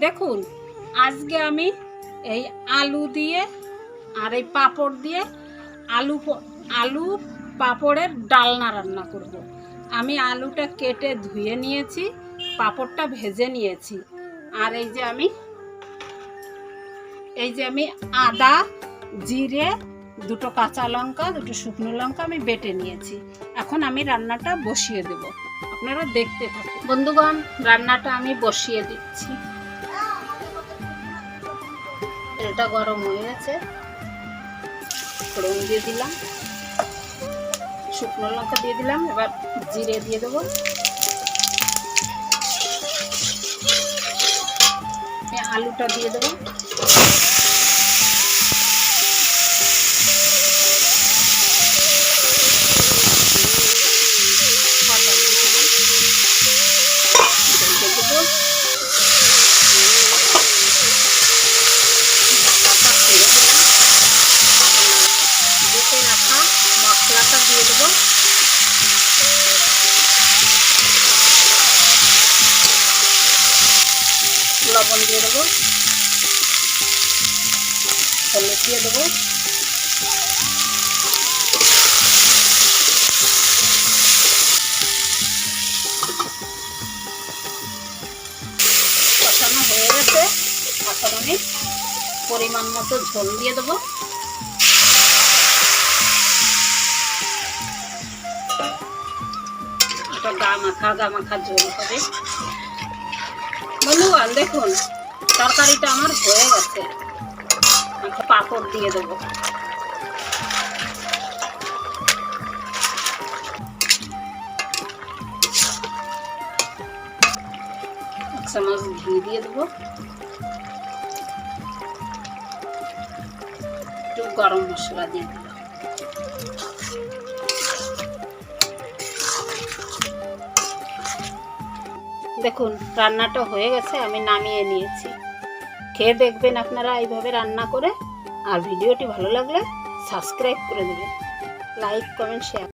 দেখুন, আজকে আমি এই আলু দিয়ে আর এই পাঁপড় দিয়ে আলু আলু পাঁপড়ের ডালনা রান্না করব। আমি আলুটা কেটে ধুয়ে নিয়েছি, পাঁপড়টা ভেজে নিয়েছি। আর এই যে আমি, এই যে আমি আদা, জিরে, দুটো কাঁচা লঙ্কা, দুটো শুকনো লঙ্কা আমি বেটে নিয়েছি। এখন আমি রান্নাটা বসিয়ে দেব। আপনারা দেখতে থাকুন। বন্ধুগণ, রান্নাটা আমি বসিয়ে দিচ্ছি। তেলটা গরম হয়ে গেছে। ফোড়ন দিয়ে দিলাম। শুকনো লঙ্কা দিয়ে দিলাম। এবার জিরে দিয়ে দেবো। আলুটা দিয়ে দেবো। লবণ দিয়ে দেবো। হলুদ দেবো। কষানো হয়ে গেছে। এখন আমি পরিমাণ মতো ঝোল দিয়ে দেবো। এটা গা মাখা গা মাখা ঝোল হবে। বন্ধুগণ দেখুন, তরকারিটা আমার হয়ে গেছে। পাঁপড় দিয়ে দেবো। চামচ ঘি দিয়ে দেবো। একটু গরম মশলা দিয়ে দেবো। দেখুন, রান্নাটা হয়ে গেছে, আমি নামিয়ে নিয়েছি। খেয়ে দেখবেন আপনারা এইভাবে রান্না করে। আর ভিডিওটি ভালো লাগলে সাবস্ক্রাইব করে দেবেন। Like, comment share